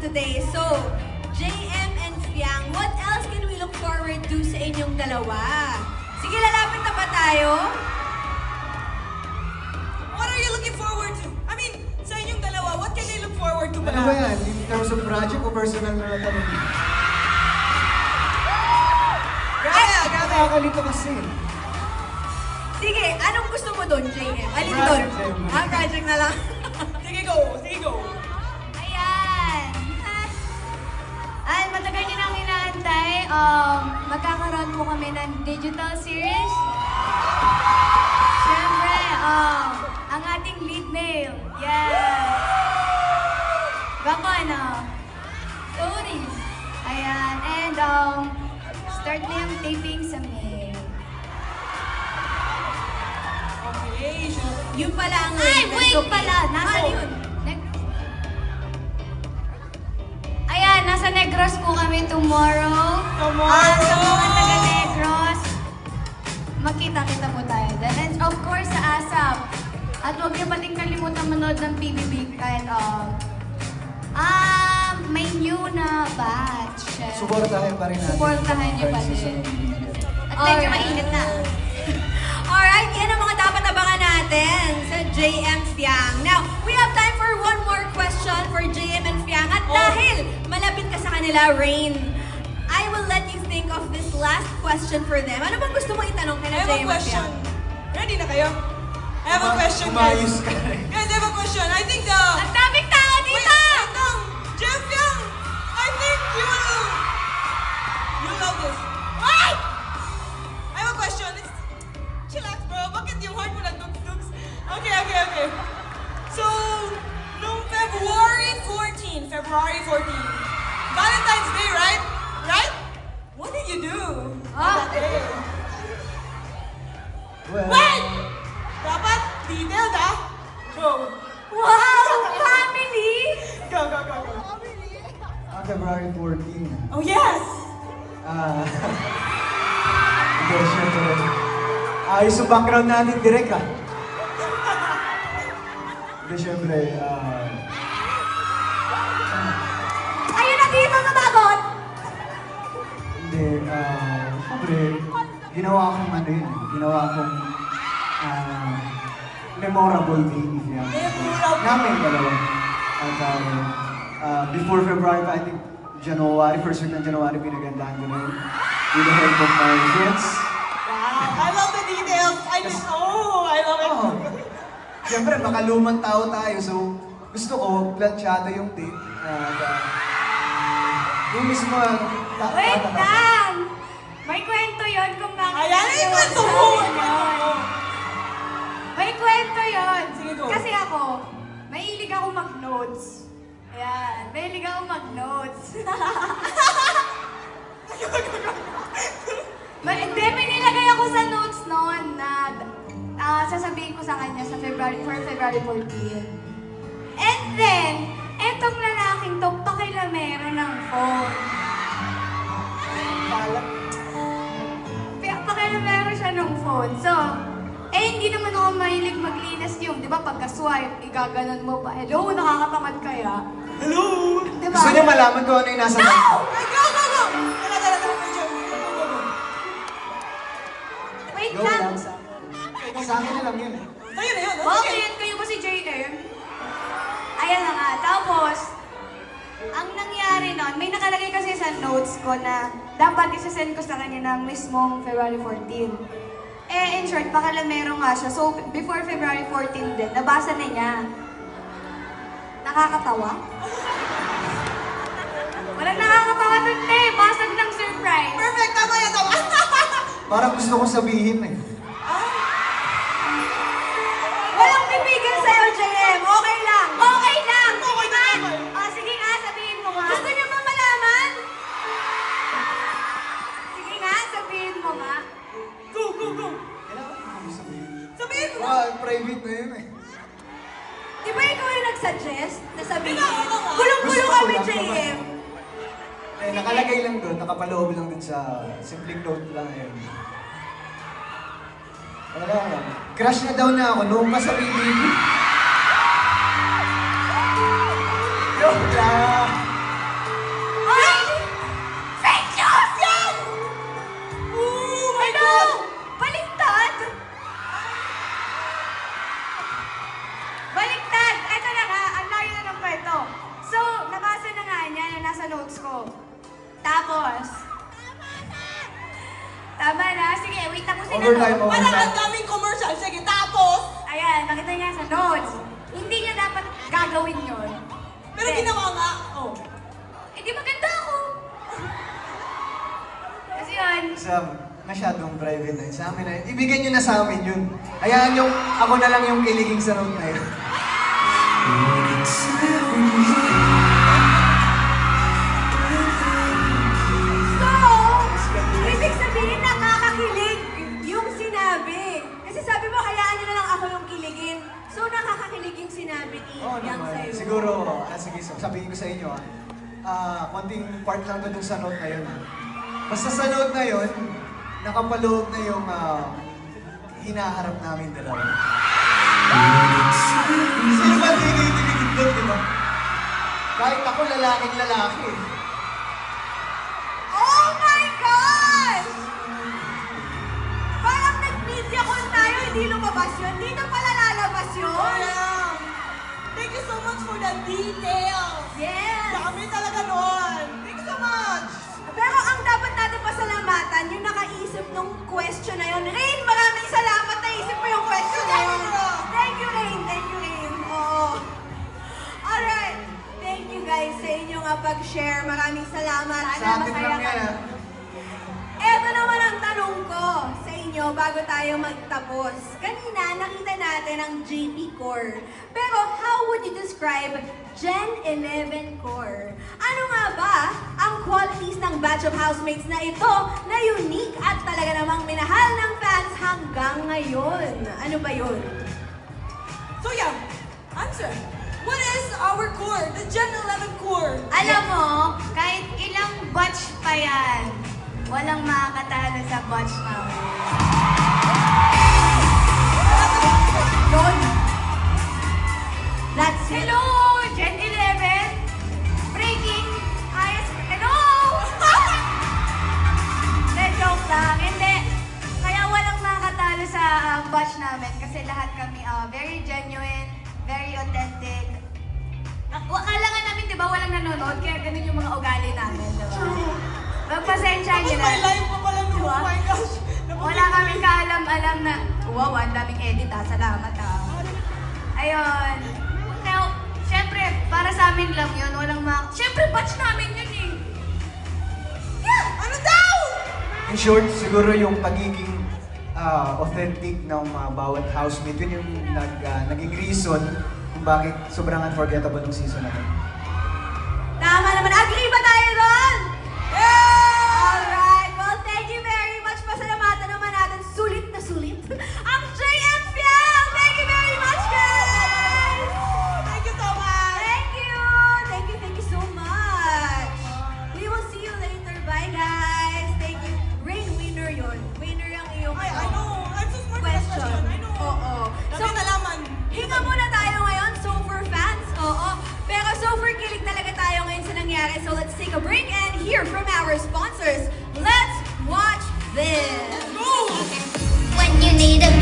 today. So, JM and Fiang, what else can we look forward to sa inyong dalawa? Sige, lalapit na ba tayo? What are you looking forward to? I mean, sa inyong dalawa, what can they look forward to Ano ba yan? In terms of project o personal na tanong? Grabe, grabe. Nakakalito kasi. Sige, anong gusto mo doon, JM? Alin doon? Project sa'yo. Ah, project na lang. Sige, go. Sige, go. Ay, matagal niyo nang inaantay. Um, magkakaroon po kami ng digital series. Siyempre, um, ang ating lead male. Yeah! Gakon, uh, stories. Ayan, and um, start na yung taping sa May. Okay, Yun pala ang Ay, wait pala! Nasa Ano yun? Kami tomorrow. Tomorrow! Ah, sa mga taga Negros, makita-kita po tayo. Then, and of course, sa ASAP. At huwag niyo pating kalimutan manood ng PBB and um, ah, may new na batch. Suportahan pa rin natin. Suportahan niyo pa media. At medyo mainit na. Alright, yan ang mga dapat abangan natin sa JM Fiang. Now, we have time for one more question for JM and Fiang. At Oh. Dahil malapit ka sa kanila, Rain, I will let you think of this last question for them. Ano bang gusto mo itanong I kina have a JM and question. Ready na kayo? I have a question, Umayos guys. ka rin. Guys, I have a question. I think the... 14, February 14, Valentine's Day, right? Right? What did you do? Ah. Well, Wait! Dapat detailed, ah. Go. Wow! Family! Go, go, go, go. ah, February 14. Oh, yes! Ah. Hindi, syempre. Ayos yung background natin direct ah. Hindi, syempre. ah, Hindi, ah, syempre, ginawa kong ano yun, eh, ginawa kong ah, memorable if yan. Memorable. Namin dalawa. At ah, ah, before February pa, I think January, first week ng January, pinagandahan ko na yun. With the help of my friends. Wow, I love the details. I just, oh, I love it. Oo. Siyempre, makalumang tao tayo, so gusto ko, planchado yung date. At, ah, yung mismo, Wait lang! May kwento yon kung bakit Ayan, yung kwento mo! May kwento yon. Kasi ako, mahilig ako mag-notes. Ayan, mahilig ako mag-notes. Ma hindi, may nilagay ako sa notes noon na ah, sasabihin ko sa kanya sa February, for February 14. And then, etong lalaking to, pakilamero ng phone. Pakilamero siya ng phone. So, eh hindi naman ako mahilig maglinis yung, di ba, pagka-swipe, igaganon mo pa. Hello, nakakatamad kaya? Hello! Di ba? Gusto niyo malaman kung ano yung nasa No! Ay, go, go, go! Tara, tara, tara, medyo. Go, go, go. Wait Go lang. lang sa Sa akin na lang yun eh. Sa'yo na yun, oh, sige. Bakit? Kayo ba si JM? Ayan na nga. Tapos, nangyari nun, may nakalagay kasi sa notes ko na dapat isasend ko sa kanya ng mismong February 14. Eh, in short, pakalamero nga siya. So, before February 14 din, nabasa na niya. Nakakatawa? Walang nakakatawa dun, te. Basag ng surprise. Perfect, tama yan, tama. Parang gusto kong sabihin eh. Private na yun eh. Di ba ikaw yung nag-suggest na sabihin? Di ba ako nga? Ko kami, lang JM. Eh, nakalagay lang doon, nakapaloob lang doon sa simpleng note lang yun. Wala lang. Crush na daw niya ako noong pa Tapos, tama na. Sige, wait, tapusin na Overtime, to. overtime. Parang ang daming commercial. Sige, tapos. Ayan, nakita niya sa notes. Hindi niya dapat gagawin yon. Pero Hindi. ginawa nga. Oh. Eh, di maganda ako. Kasi yun, Sa masyadong private na yun. Sa amin na yun. Ibigay nyo na sa amin yun. Hayaan yung, ako na lang yung kiliging sa note na yun. Part lang doon sa note na yun. Basta sa note na yun, nakapaloob na yung ah, hinaharap namin dalawa. Sino ba tinitiligid doon, di ba? Kahit ako lalaking lalaki. Pag-share. Maraming salamat. Sa atin masaya lang yan kami. ah. Eto naman ang tanong ko sa inyo bago tayo magtapos. Kanina, nakita natin ang JP Core. Pero how would you describe Gen 11 Core? Ano nga ba ang qualities ng batch of housemates na ito na unique at talaga namang minahal ng fans hanggang ngayon? Ano ba yun? So yeah, answer. Our core? The Gen 11 core. alam mo, kahit ilang batch pa yan, walang makakatalo sa batch namin. That's it. Hello, kaya ganun yung mga ugali namin, di ba? Magpasensya nyo na. may live pa pala. Diba? Oh my gosh. Wala kaming kaalam-alam na, wow, ang daming edit ha, salamat ha. Ayun. Kaya, syempre, para sa amin lang yun, walang mga... Syempre, batch namin yun eh. Yeah! Ano daw? In short, siguro yung pagiging ah, authentic ng mga bawat housemate, yun yung nag, ah, naging reason kung bakit sobrang unforgettable ng season na to. So let's take a break and hear from our sponsors. Let's watch this. When you need a